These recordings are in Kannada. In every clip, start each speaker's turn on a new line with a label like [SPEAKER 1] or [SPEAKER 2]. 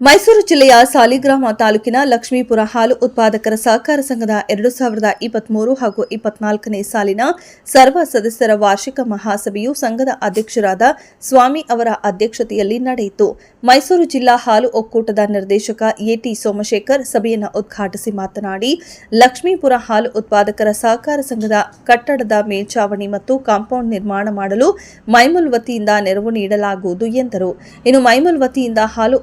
[SPEAKER 1] ಮೈಸೂರು ಜಿಲ್ಲೆಯ ಸಾಲಿಗ್ರಾಮ ತಾಲೂಕಿನ ಲಕ್ಷ್ಮೀಪುರ ಹಾಲು ಉತ್ಪಾದಕರ ಸಹಕಾರ ಸಂಘದ ಎರಡು ಸಾವಿರದ ಇಪ್ಪತ್ಮೂರು ಹಾಗೂ ಇಪ್ಪತ್ನಾಲ್ಕನೇ ಸಾಲಿನ ಸರ್ವ ಸದಸ್ಯರ ವಾರ್ಷಿಕ ಮಹಾಸಭೆಯು ಸಂಘದ ಅಧ್ಯಕ್ಷರಾದ ಸ್ವಾಮಿ ಅವರ ಅಧ್ಯಕ್ಷತೆಯಲ್ಲಿ ನಡೆಯಿತು. ಮೈಸೂರು ಜಿಲ್ಲಾ ಹಾಲು ಒಕ್ಕೂಟದ ನಿರ್ದೇಶಕ ಎಟಿ ಸೋಮಶೇಖರ್ ಸಭೆಯನ್ನು ಉದ್ಘಾಟಿಸಿ ಮಾತನಾಡಿ, ಲಕ್ಷ್ಮೀಪುರ ಹಾಲು ಉತ್ಪಾದಕರ ಸಹಕಾರ ಸಂಘದ ಕಟ್ಟಡದ ಮೇಲ್ಚಾವಣಿ ಮತ್ತು ಕಾಂಪೌಂಡ್ ನಿರ್ಮಾಣ ಮಾಡಲು ಮೈಮುಲ್ ವತಿಯಿಂದ ನೆರವು ನೀಡಲಾಗುವುದು ಎಂದರು. ಇನ್ನು ಮೈಮುಲ್ ವತಿಯಿಂದ ಹಾಲು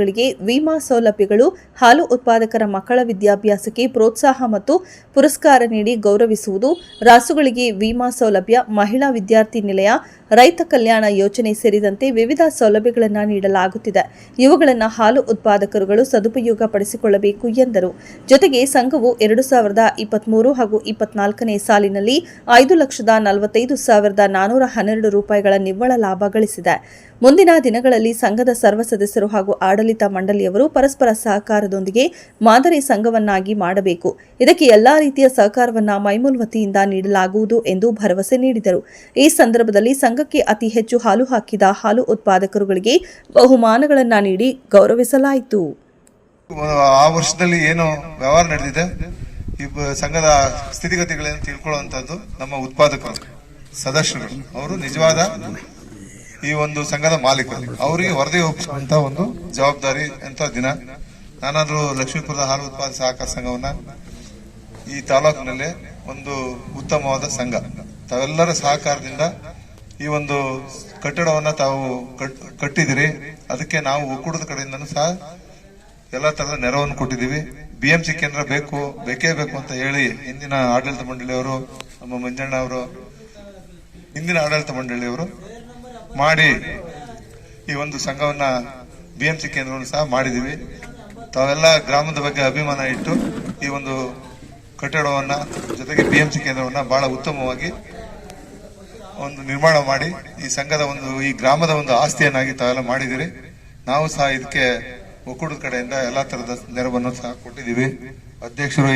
[SPEAKER 1] ಉತ್ಪಾದಕರುಗಳಿಗೆ ವಿಮಾ ಸೌಲಭ್ಯಗಳು, ಹಾಲು ಉತ್ಪಾದಕರ ಮಕ್ಕಳ ವಿದ್ಯಾಭ್ಯಾಸಕ್ಕೆ ಪ್ರೋತ್ಸಾಹ ಮತ್ತು ಪುರಸ್ಕಾರ ನೀಡಿ ಗೌರವಿಸುವುದು, ರಾಸುಗಳಿಗೆ ವಿಮಾ ಸೌಲಭ್ಯ, ಮಹಿಳಾ ವಿದ್ಯಾರ್ಥಿ ನಿಲಯ, ರೈತ ಕಲ್ಯಾಣ ಯೋಜನೆ ಸೇರಿದಂತೆ ವಿವಿಧ ಸೌಲಭ್ಯಗಳನ್ನು ನೀಡಲಾಗುತ್ತಿದೆ. ಇವುಗಳನ್ನು ಹಾಲು ಉತ್ಪಾದಕರುಗಳು ಸದುಪಯೋಗ ಪಡಿಸಿಕೊಳ್ಳಬೇಕು ಎಂದರು. ಜೊತೆಗೆ ಸಂಘವು ಎರಡು ಸಾವಿರದ ಇಪ್ಪತ್ಮೂರು ಹಾಗೂ ಇಪ್ಪತ್ನಾಲ್ಕನೇ ಸಾಲಿನಲ್ಲಿ ಐದು ಲಕ್ಷದ ನಲವತ್ತೈದು ಸಾವಿರದ ನಾನೂರ ಹನ್ನೆರಡು ರೂಪಾಯಿಗಳ ನಿವ್ವಳ ಲಾಭ ಗಳಿಸಿದೆ. ಮುಂದಿನ ದಿನಗಳಲ್ಲಿ ಸಂಘದ ಸರ್ವ ಸದಸ್ಯರು ಹಾಗೂ ಆಡಳಿತ ಮಂಡಳಿಯವರು ಪರಸ್ಪರ ಸಹಕಾರದೊಂದಿಗೆ ಮಾದರಿ ಸಂಘವನ್ನಾಗಿ ಮಾಡಬೇಕು. ಇದಕ್ಕೆ ಎಲ್ಲಾ ರೀತಿಯ ಸಹಕಾರವನ್ನು ಮೈಮೂಲ್ ವತಿಯಿಂದ ನೀಡಲಾಗುವುದು ಎಂದು ಭರವಸೆ ನೀಡಿದರು. ಈ ಸಂದರ್ಭದಲ್ಲಿ ಸಂಘಕ್ಕೆ ಅತಿ ಹೆಚ್ಚು ಹಾಲು ಹಾಕಿದ ಹಾಲು ಉತ್ಪಾದಕರುಗಳಿಗೆ ಬಹುಮಾನಗಳನ್ನು ನೀಡಿ ಗೌರವಿಸಲಾಯಿತು.
[SPEAKER 2] ಆ ವರ್ಷದಲ್ಲಿ ಏನು ವ್ಯವಹಾರ ನಡೆದಿದೆ? ಈ ಸಂಘದ ಸ್ಥಿತಿಗತಿಗಳನ್ನು ತಿಳ್ಕೊಳ್ಳುವಂತದ್ದು ನಮ್ಮ ಉತ್ಪಾದಕರು, ಸದಸ್ಯರು. ಅವರು ನಿಜವಾದ ಈ ಒಂದು ಸಂಘದ ಮಾಲೀಕರು. ಅವರಿಗೆ ವರದಿ ಒಪ್ಪಿಸುವಂತ ಒಂದು ಜವಾಬ್ದಾರಿ ಅಂತ ದಿನ. ನಾನಾದ್ರೂ ಲಕ್ಷ್ಮೀಪುರದ ಹಾಲು ಉತ್ಪಾದಕ ಸಹಕಾರ ಸಂಘವನ್ನ ಈ ತಾಲೂಕಿನಲ್ಲಿ ಒಂದು ಉತ್ತಮವಾದ ಸಂಘ. ತಾವೆಲ್ಲರ ಸಹಕಾರದಿಂದ ಈ ಒಂದು ಕಟ್ಟಡವನ್ನ ತಾವು ಕಟ್- ಕಟ್ಟಿದಿರಿ ಅದಕ್ಕೆ ನಾವು ಒಕ್ಕೂಟದ ಕಡೆಯಿಂದ ಸಹ ಎಲ್ಲ ತರದ ನೆರವನ್ನು ಕೊಟ್ಟಿದ್ದೀವಿ. ಬಿಎಂಸಿ ಕೇಂದ್ರ ಬೇಕು, ಬೇಕೇ ಬೇಕು ಅಂತ ಹೇಳಿ ಹಿಂದಿನ ಆಡಳಿತ ಮಂಡಳಿಯವರು, ನಮ್ಮ ಮಂಜಣ್ಣ ಅವರು, ಹಿಂದಿನ ಆಡಳಿತ ಮಂಡಳಿಯವರು ಮಾಡಿ ಈ ಒಂದು ಸಂಘವನ್ನ ಬಿಎಂಸಿ ಕೇಂದ್ರವನ್ನು ಸಹ ಮಾಡಿದೀವಿ ತಾವೆಲ್ಲ ಗ್ರಾಮದ ಬಗ್ಗೆ ಅಭಿಮಾನ ಇಟ್ಟು ಈ ಒಂದು ಕಟ್ಟಡವನ್ನ ಜೊತೆಗೆ ಬಿಎಂಸಿ ಕೇಂದ್ರವನ್ನ ಬಹಳ ಉತ್ತಮವಾಗಿ ಒಂದು ನಿರ್ಮಾಣ ಮಾಡಿ ಈ ಸಂಘದ ಒಂದು ಈ ಗ್ರಾಮದ ಒಂದು ಆಸ್ತಿಯನ್ನಾಗಿ ತಾವೆಲ್ಲ ಮಾಡಿದಿರಿ ನಾವು ಸಹ ಇದಕ್ಕೆ ಒಕ್ಕೂಟದ ಕಡೆಯಿಂದ ಎಲ್ಲಾ ತರದ ನೆರವನ್ನು ಸಹ ಕೊಟ್ಟಿದ್ದೀವಿ. ಅಧ್ಯಕ್ಷರು